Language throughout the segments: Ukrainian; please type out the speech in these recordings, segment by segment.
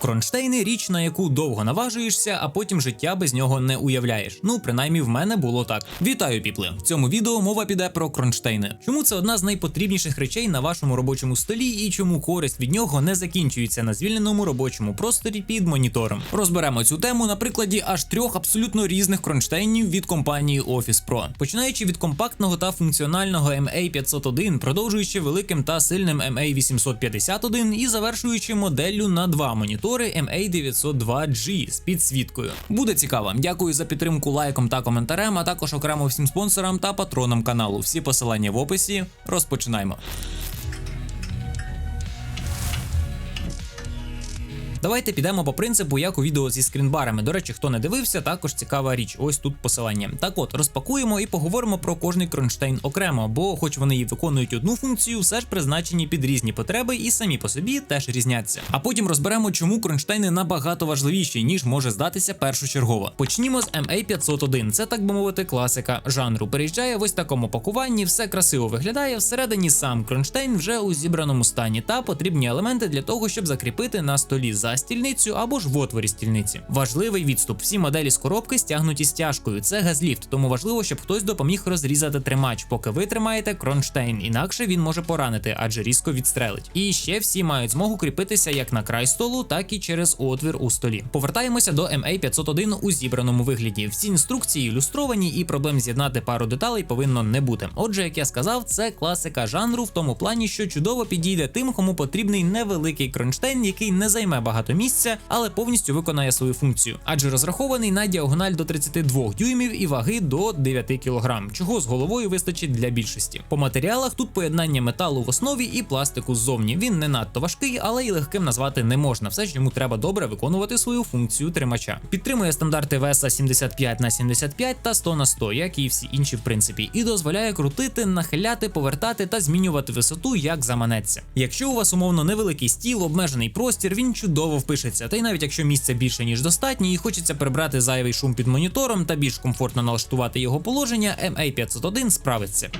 Кронштейни річ, на яку довго наважуєшся, а потім життя без нього не уявляєш. Ну, принаймні в мене було так. Вітаю, піпли! В цьому відео мова піде про кронштейни. Чому це одна з найпотрібніших речей на вашому робочому столі і чому користь від нього не закінчується на звільненому робочому просторі під монітором? Розберемо цю тему на прикладі аж трьох абсолютно різних кронштейнів від компанії Office Pro. Починаючи від компактного та функціонального MA501, продовжуючи великим та сильним MA851 і завершуючи моделлю на два монітори MA902G з підсвіткою. Буде цікаво. Дякую за підтримку лайком та коментарем, а також окремо всім спонсорам та патронам каналу. Всі посилання в описі. Розпочинаємо. Давайте підемо по принципу, як у відео зі скрінбарами. До речі, хто не дивився, також цікава річ. Ось тут посилання. Так от, розпакуємо і поговоримо про кожний кронштейн окремо, бо, хоч вони і виконують одну функцію, все ж призначені під різні потреби і самі по собі теж різняться. А потім розберемо, чому кронштейни набагато важливіші, ніж може здатися першочергово. Почнімо з MA501. Це так би мовити, класика жанру. Переїжджає в ось такому пакуванні, все красиво виглядає. Всередині сам кронштейн вже у зібраному стані та потрібні елементи для того, щоб закріпити на столі за стільницю або ж в отворі стільниці. Важливий відступ. Всі моделі з коробки стягнуті стяжкою. Це газліфт, тому важливо, щоб хтось допоміг розрізати тримач, поки ви тримаєте кронштейн, інакше він може поранити, адже різко відстрелить. І ще всі мають змогу кріпитися як на край столу, так і через отвір у столі. Повертаємося до MA501 у зібраному вигляді. Всі інструкції ілюстровані, і проблем з'єднати пару деталей повинно не бути. Отже, як я сказав, це класика жанру в тому плані, що чудово підійде тим, кому потрібний невеликий кронштейн, який не займе багато місця, але повністю виконає свою функцію, адже розрахований на діагональ до 32 дюймів і ваги до 9 кг, чого з головою вистачить для більшості. По матеріалах тут поєднання металу в основі і пластику ззовні. Він не надто важкий, але й легким назвати не можна. Все ж йому треба добре виконувати свою функцію тримача. Підтримує стандарти веса 75 на 75 та 100 на 100, як і всі інші в принципі, і дозволяє крутити, нахиляти, повертати та змінювати висоту, як заманеться. Якщо у вас умовно невеликий стіл, обмежений простір, він чудово впишеться. Та й навіть якщо місця більше ніж достатньо, і хочеться прибрати зайвий шум під монітором та більш комфортно налаштувати його положення, MA501 справиться.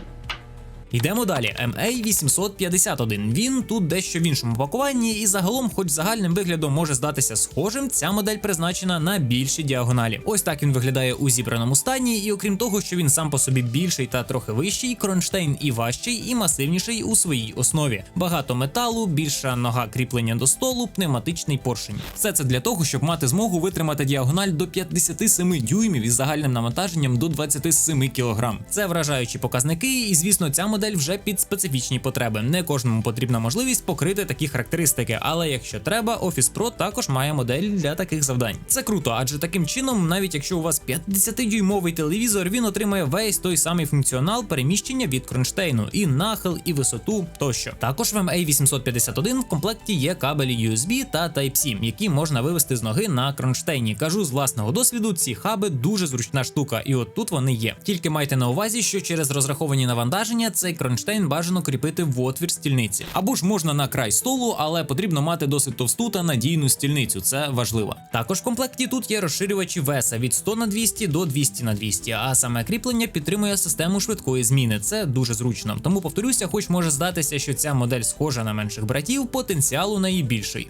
Йдемо далі. MA851. Він тут дещо в іншому пакуванні, і загалом, хоч загальним виглядом може здатися схожим, ця модель призначена на більші діагоналі. Ось так він виглядає у зібраному стані, і окрім того, що він сам по собі більший та трохи вищий, кронштейн і важчий, і масивніший у своїй основі. Багато металу, більша нога кріплення до столу, пневматичний поршень. Все це для того, щоб мати змогу витримати діагональ до 57 дюймів із загальним навантаженням до 27 кг. Це вражаючі показники, і звісно, ця модель вже під специфічні потреби. Не кожному потрібна можливість покрити такі характеристики, але якщо треба, Office Pro також має модель для таких завдань. Це круто, адже таким чином, навіть якщо у вас 50-дюймовий телевізор, він отримає весь той самий функціонал переміщення від кронштейну, і нахил, і висоту тощо. Також в MA851 в комплекті є кабелі USB та Type-C, які можна вивести з ноги на кронштейні. Кажу з власного досвіду, ці хаби дуже зручна штука, і от тут вони є. Тільки майте на увазі, що через розраховані навантаження цей кронштейн бажано кріпити в отвір стільниці. Або ж можна на край столу, але потрібно мати досить товсту та надійну стільницю. Це важливо. Також в комплекті тут є розширювачі веса від 100 на 200 до 200 на 200, а саме кріплення підтримує систему швидкої зміни. Це дуже зручно. Тому повторюся, хоч може здатися, що ця модель схожа на менших братів, потенціал у неї більший.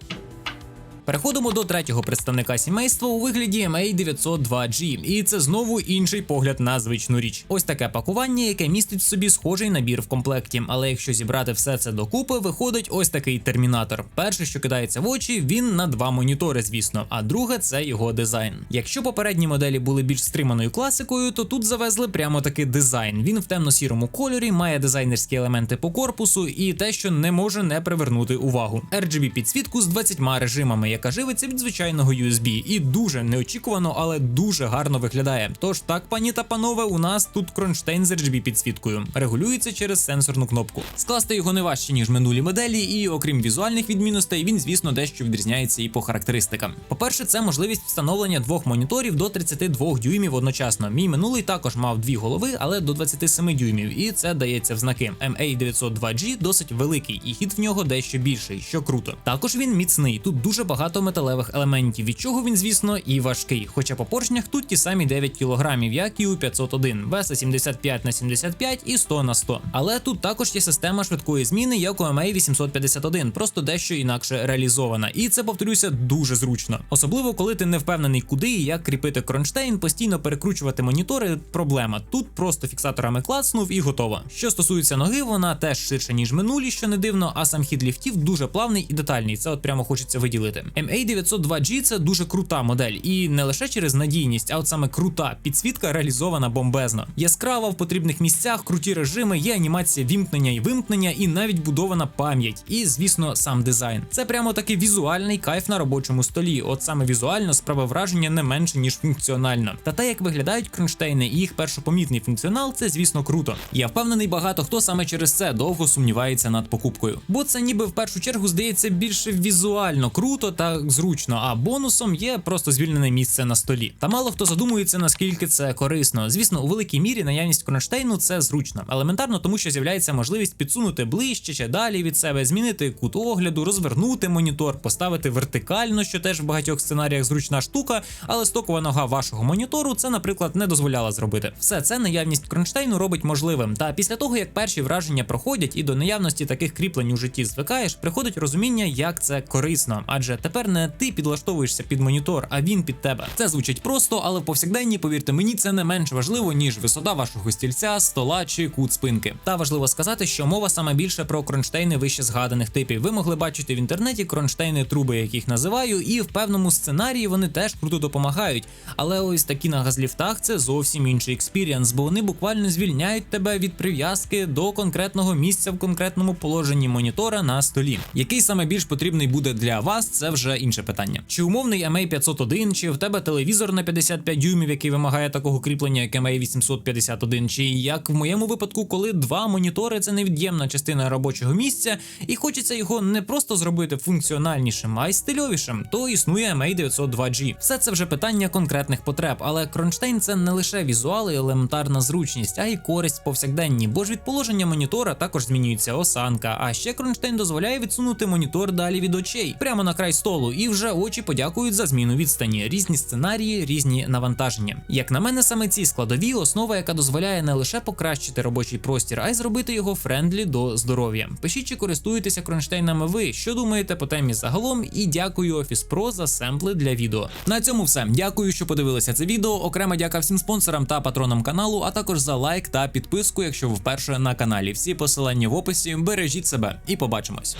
Переходимо до третього представника сімейства у вигляді MA902G, і це знову інший погляд на звичну річ. Ось таке пакування, яке містить в собі схожий набір в комплекті. Але якщо зібрати все це докупи, виходить ось такий термінатор. Перше, що кидається в очі, він на два монітори, звісно. А друге це його дизайн. Якщо попередні моделі були більш стриманою класикою, то тут завезли прямо такий дизайн. Він в темно-сірому кольорі, має дизайнерські елементи по корпусу і те, що не може не привернути увагу. RGB підсвітку з 20 режимами яка живиться від звичайного USB, і дуже неочікувано, але дуже гарно виглядає. Тож так, пані та панове, у нас тут кронштейн з RGB підсвіткою. Регулюється через сенсорну кнопку. Скласти його не важче, ніж минулі моделі, і окрім візуальних відмінностей, він, звісно, дещо відрізняється і по характеристикам. По-перше, це можливість встановлення двох моніторів до 32 дюймів одночасно. Мій минулий також мав дві голови, але до 27 дюймів, і це дається в знаки. MA902G досить великий, і хід в нього дещо більший, що круто. Також він міцний. Тут дуже багато багато металевих елементів, від чого він, звісно, і важкий. Хоча по поршнях тут ті самі 9 кг, як і у 501, веса 75 на 75 і 100 на 100. Але тут також є система швидкої зміни, як у MA 851, просто дещо інакше реалізована. І це повторюся дуже зручно. Особливо коли ти не впевнений, куди і як кріпити кронштейн, постійно перекручувати монітори. Проблема. Тут просто фіксаторами клацнув і готово. Що стосується ноги, вона теж ширша, ніж минулі, що не дивно, а сам хід ліфтів дуже плавний і детальний. Це от прямо хочеться виділити. MA902G це дуже крута модель, і не лише через надійність, а от саме крута. Підсвітка реалізована бомбезно. Яскрава в потрібних місцях, круті режими, є анімація вімкнення і вимкнення, і навіть будована пам'ять. І, звісно, сам дизайн. Це прямо такий візуальний кайф на робочому столі. От саме візуально справа враження не менше ніж функціонально. Та те, як виглядають кронштейни і їх першопомітний функціонал, це звісно круто. Я впевнений, багато хто саме через це довго сумнівається над покупкою. Бо це ніби в першу чергу здається більше візуально круто та зручно, а бонусом є просто звільнене місце на столі. Та мало хто задумується, наскільки це корисно. Звісно, у великій мірі наявність кронштейну це зручно, елементарно, тому що з'являється можливість підсунути ближче чи далі від себе, змінити кут огляду, розвернути монітор, поставити вертикально, що теж в багатьох сценаріях зручна штука, але стокова нога вашого монітору це, наприклад, не дозволяла зробити. Все це наявність кронштейну робить можливим. Та після того, як перші враження проходять і до наявності таких кріплень у житті звикаєш, приходить розуміння, як це корисно. Адже тепер не ти підлаштовуєшся під монітор, а він під тебе. Це звучить просто, але в повсякденні, повірте мені, це не менш важливо, ніж висота вашого стільця, стола чи кут спинки. Та важливо сказати, що мова саме більше про кронштейни вище згаданих типів. Ви могли бачити в інтернеті кронштейни труби, яких називаю, і в певному сценарії вони теж круто допомагають. Але ось такі на газліфтах це зовсім інший експіріанс, бо вони буквально звільняють тебе від прив'язки до конкретного місця в конкретному положенні монітора на столі. Який саме більш потрібний буде для вас, це вже інше питання. Чи умовний MA501, чи в тебе телевізор на 55 дюймів, який вимагає такого кріплення, як MA851, чи як в моєму випадку, коли два монітори це невід'ємна частина робочого місця, і хочеться його не просто зробити функціональнішим, а й стильовішим, то існує MA902G. Все це вже питання конкретних потреб, але кронштейн це не лише візуал і елементарна зручність, а й користь повсякденні, бо ж від положення монітора також змінюється осанка. А ще кронштейн дозволяє відсунути монітор далі від очей, прямо на край столу, і вже очі подякують за зміну відстані, різні сценарії, різні навантаження. Як на мене, саме ці складові основа, яка дозволяє не лише покращити робочий простір, а й зробити його френдлі до здоров'я. Пишіть, чи користуєтеся кронштейнами ви, що думаєте по темі загалом, і дякую Office Pro за семпли для відео. На цьому все. Дякую, що подивилися це відео. Окрема дяка всім спонсорам та патронам каналу, а також за лайк та підписку, якщо ви вперше на каналі. Всі посилання в описі. Бережіть себе і побачимось.